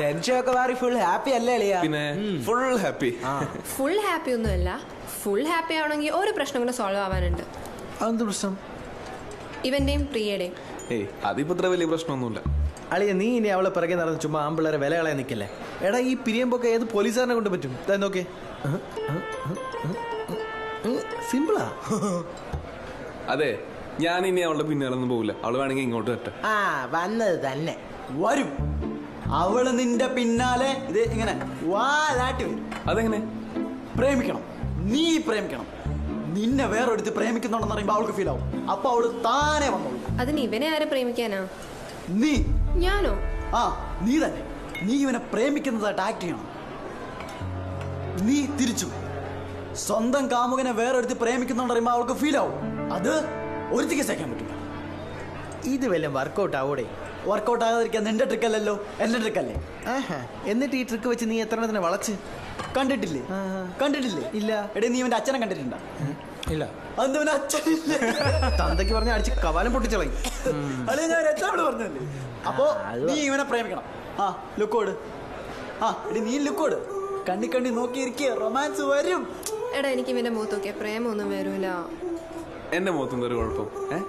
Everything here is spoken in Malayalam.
ടെൻഷൻ ഒക്കെ മാറി ഫുൾ ഹാപ്പി അല്ലേ അളിയ? പിന്നെ ഫുൾ ഹാപ്പി ഫുൾ ഹാപ്പി ഒന്നുമല്ല. ഫുൾ ഹാപ്പി ആവണമെങ്കിൽ ഒരു പ്രശ്നം കൂടെ സോൾവ് ആവാനുണ്ട്. അതെന്ത് പ്രശ്നം? ഇവന്റെയും പ്രിയയുടെയും. ഏയ് അതിപ്പോ ഇത്ര വലിയ പ്രശ്നമൊന്നുമില്ല. അളിയ നീ ഇനി അവളെ പിറകെ നടന്ന് ചുമ്മാ ആമ്പിള്ളേരെ വില കളയാൻ നിൽക്കല്ലേ? എടാ ഈ പിരിയുമ്പൊക്കെ ഏത് പോലീസുകാരനെ കൊണ്ട് പറ്റും? നോക്കേ സിമ്പിളാ. അതെ ഞാൻ ഇനി അവളുടെ പിന്നാലൊന്നും പോകില്ല അവൾ വേണമെങ്കിൽ ഇങ്ങോട്ട് വരട്ടെ. ആ വന്നത് തന്നെ. വരും. അവൾ നിന്റെ പിന്നാലെ ഇത് ഇങ്ങനെ വാലാട്ടി വരും. അതെങ്ങനെ? പ്രേമിക്കണം. നീ പ്രേമിക്കണം. നിന്നെ വേറൊരുത്തി പ്രേമിക്കുന്നുണ്ടെന്ന് പറയുമ്പോ അവൾക്ക് ഫീൽ ആവും. അപ്പൊ അവൾ താനെ വന്നോളൂ. അതിന് ഇവനെ ആരെ പ്രേമിക്കാനാ? നീ. ഞാനോ? ആ നീ തന്നെ. നീ ഇവനെ പ്രേമിക്കുന്നതായിട്ട് ആക്ട് ചെയ്യണം. നീ തിരിച്ചു. സ്വന്തം കാമുകനെ വേറൊരുത്തി പ്രേമിക്കുന്നുണ്ട് പറയുമ്പോ അവൾക്ക് ഫീൽ ആവും. അത് ഒരുത്തിക്ക് സഹിക്കാൻ പറ്റില്ല. ഇത് വല്ല വർക്കൗട്ട് ആവൂടെ? വർക്കൗട്ട് ആകാതിരിക്കാൻ നിന്റെ ട്രിക്കല്ലല്ലോ എന്റെ ട്രിക്കല്ലേ അല്ലേ? എന്നിട്ട് ഈ ട്രിക്ക് വെച്ച് നീ എത്ര തന്നെ വളച്ച്? കണ്ടിട്ടില്ലേ? കണ്ടിട്ടില്ലേ? ഇല്ല. എടേ നീ ഇവന്റെ അച്ഛനെ കണ്ടിട്ടുണ്ടോ? ഇല്ല. അച്ഛനില്ലേ? തന്തയ്ക്ക് പറഞ്ഞ അടിച്ച് കവാലം പൊട്ടിച്ചളയും അല്ലെ ഞാൻ രക്ഷപ്പെട്ട് പറഞ്ഞല്ലേ അപ്പോ നീ ഇവനെ പ്രേമിക്കണം. ആ ലുക്കോട് ആ എടി നീ ലുക്കോട് കണ്ണി കണ്ണി നോക്കിയിരിക്കുക റൊമാൻസ് വരും. എടാ എനിക്ക് ഇവന്റെ മൂത്തൊക്കെ പ്രേമൊന്നും വരൂല. എന്റെ മുഖത്തും ഒരു കുഴപ്പം. ഏഹ്